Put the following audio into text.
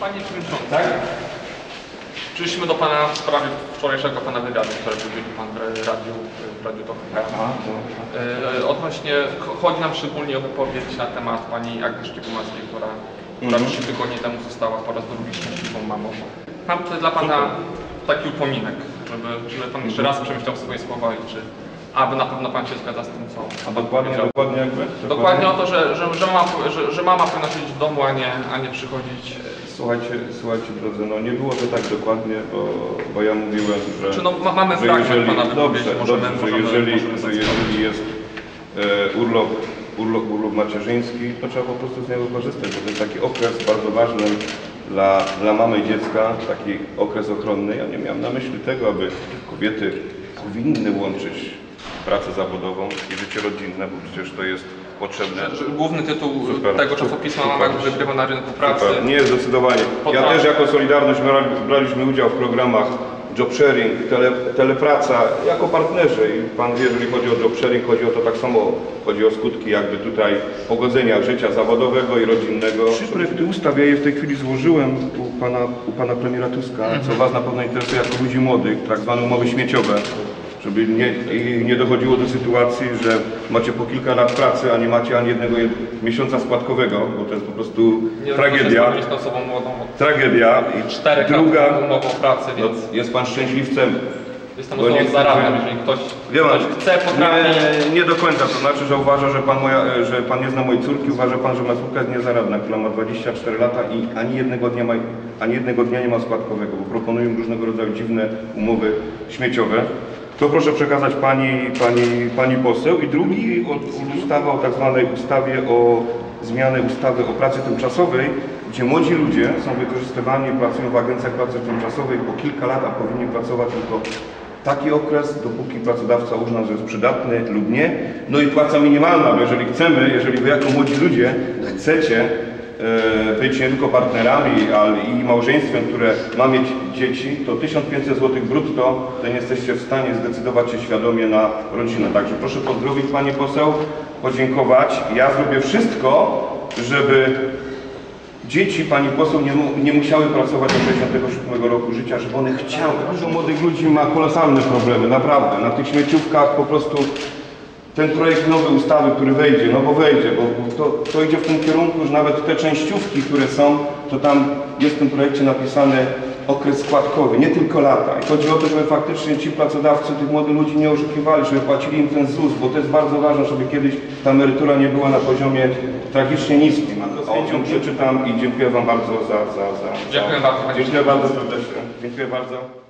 Panie Przewodniczący, Tak? przyszliśmy do Pana w sprawie wczorajszego Pana wywiadu, który udzielił Pan w radiu, w radiu TOK FM. A, to... E, Odnośnie, cho- chodzi nam szczególnie o wypowiedź na temat Pani Agnieszki Gumackiej, która, Mhm. trzy tygodnie temu została po raz drugi szczęśliwą mamą. Mam tutaj dla Pana taki upominek, żeby, żeby Pan jeszcze raz przemyślał swoje słowa i czy aby na pewno Pan się zgadza z tym, co A dokładnie, dokładnie jakby? Dokładnie o to, że, że, że, mama, że, że mama powinna siedzieć w domu, a nie, a nie przychodzić. Słuchajcie, słuchajcie drodzy, no nie było to tak dokładnie, bo, bo ja mówiłem, że... Czy no, ma, mamy że fragment jeżeli, Pana dobrze, możemy, dobrze, że możemy, jeżeli, możemy jeżeli jest e, urlop, urlop, urlop macierzyński, to trzeba po prostu z niego korzystać, bo to jest taki okres bardzo ważny dla, dla mamy i dziecka, taki okres ochronny. Ja nie miałem na myśli tego, aby kobiety powinny łączyć pracę zawodową i życie rodzinne, bo przecież to jest potrzebne. Główny tytuł Super, tego czasopisma. Mama wygrywa na rynku pracy. Super. Nie, zdecydowanie. Ja też jako Solidarność brali- braliśmy udział w programach job sharing, tele, telepraca jako partnerzy i Pan wie, jeżeli chodzi o job sharing, chodzi o to tak samo, chodzi o skutki jakby tutaj pogodzenia życia zawodowego i rodzinnego. Trzy projekty ustaw, ja je w tej chwili złożyłem u Pana, u pana premiera Tuska, co Was na pewno interesuje jako ludzi młodych, tak zwane umowy śmieciowe. Żeby nie, nie dochodziło do sytuacji, że macie po kilka lat pracy, a nie macie ani jednego jed- miesiąca składkowego, bo to jest po prostu Nie tragedia. możemy spełnić osobą młodą od Tragedia. I czterech druga, umową pracy, no, więc jest pan szczęśliwcem. jestem osobą zaradną, że- jeżeli ktoś, Wie pan, ktoś chce, potrafi. nie, nie do końca, to znaczy, że uważa, że pan, moja, że pan nie zna mojej córki, uważa pan, że moja córka jest niezaradna, która ma 24 lata i ani jednego dnia, ma, ani jednego dnia nie ma składkowego, bo proponują różnego rodzaju dziwne umowy śmieciowe. To proszę przekazać pani, pani, pani poseł. I drugi ustawa o tak zwanej ustawie o zmianie ustawy o pracy tymczasowej, gdzie młodzi ludzie są wykorzystywani, pracują w agencjach pracy tymczasowej po kilka lat, a powinni pracować tylko taki okres, dopóki pracodawca uzna, że jest przydatny lub nie. No i płaca minimalna, bo jeżeli chcemy, jeżeli wy jako młodzi ludzie chcecie być nie tylko partnerami, ale i małżeństwem, które ma mieć dzieci, to 1500 zł brutto, to nie jesteście w stanie zdecydować się świadomie na rodzinę. Także proszę pozdrowić Pani poseł, podziękować. Ja zrobię wszystko, żeby dzieci pani poseł nie, nie musiały pracować do 67 roku życia, żeby one chciały. Dużo młodych ludzi ma kolosalne problemy, naprawdę. Na tych śmieciówkach po prostu ten projekt nowej ustawy, który wejdzie, no bo wejdzie, bo to, to idzie w tym kierunku, że nawet te częściówki, które są, to tam jest w tym projekcie napisany okres składkowy, nie tylko lata. I chodzi o to, żeby faktycznie ci pracodawcy tych młodych ludzi nie oszukiwali, żeby płacili im ten ZUS, bo to jest bardzo ważne, żeby kiedyś ta emerytura nie była na poziomie tragicznie niskim. O, ją przeczytam i dziękuję Wam bardzo za... za, za Dziękuję bardzo, Dziękuję bardzo serdecznie. Dziękuję bardzo.